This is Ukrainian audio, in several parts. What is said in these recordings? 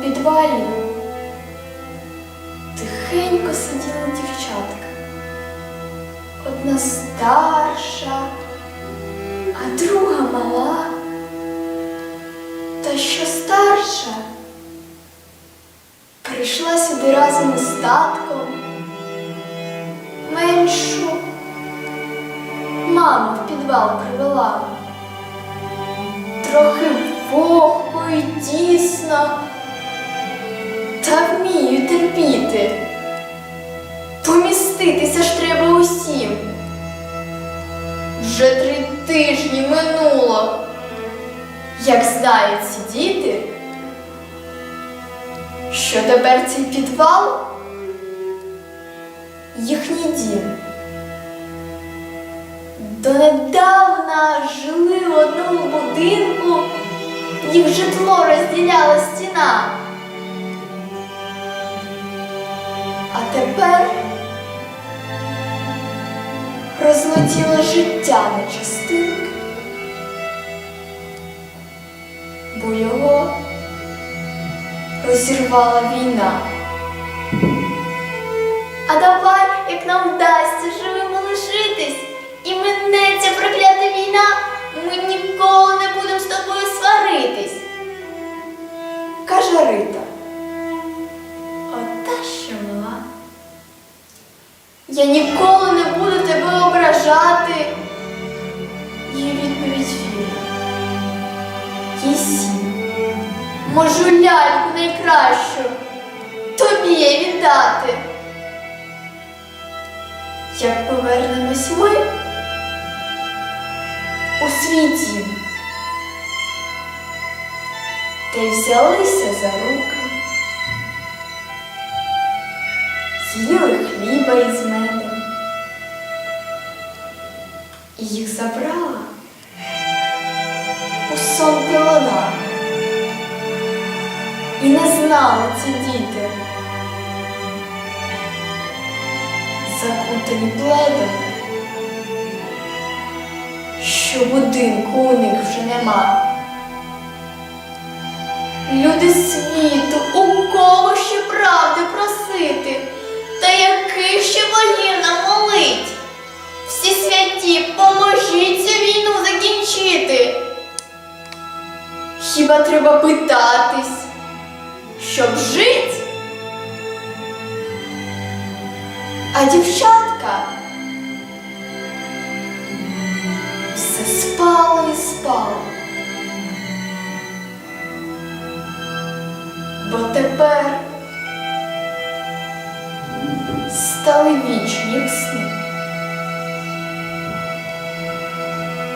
підвалі тихенько сиділи дівчатка. Одна старша, а друга мала. Та що старша прийшла сюди разом із татком. Меншу мама в підвал привела. Трохи вогко і вмію терпіти. Поміститися ж треба усім. Вже три тижні минуло, як знають ці діти, що тепер цей підвал їхній дім. Донедавна жили в одному будинку, їх житло розділяла стіна. Тепер розлетіло життя на частинки, бо його розірвала війна. А давай, як нам вдасться живими лишитись, і минеться проклята війна, Я ніколи не буду тебе ображати. Її відповідь Філя. Їй сім. Можу ляльку найкращу тобі я віддати. Як повернемось ми у свій дім, та й взялися за руки, з'їли хліба із медом, і їх забрала. У сон пилона. І не знали ці діти, закутані пледом, що будинку у них вже нема. Люди світу, у кого ще правди просити, Хіба треба питатись? щоб жить. А дівчатка все спало і спало. Бо тепер стали вічні сни.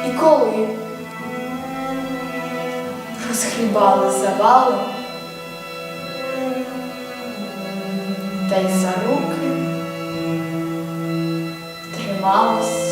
І коли розхлібали завалом, та й за руки тримались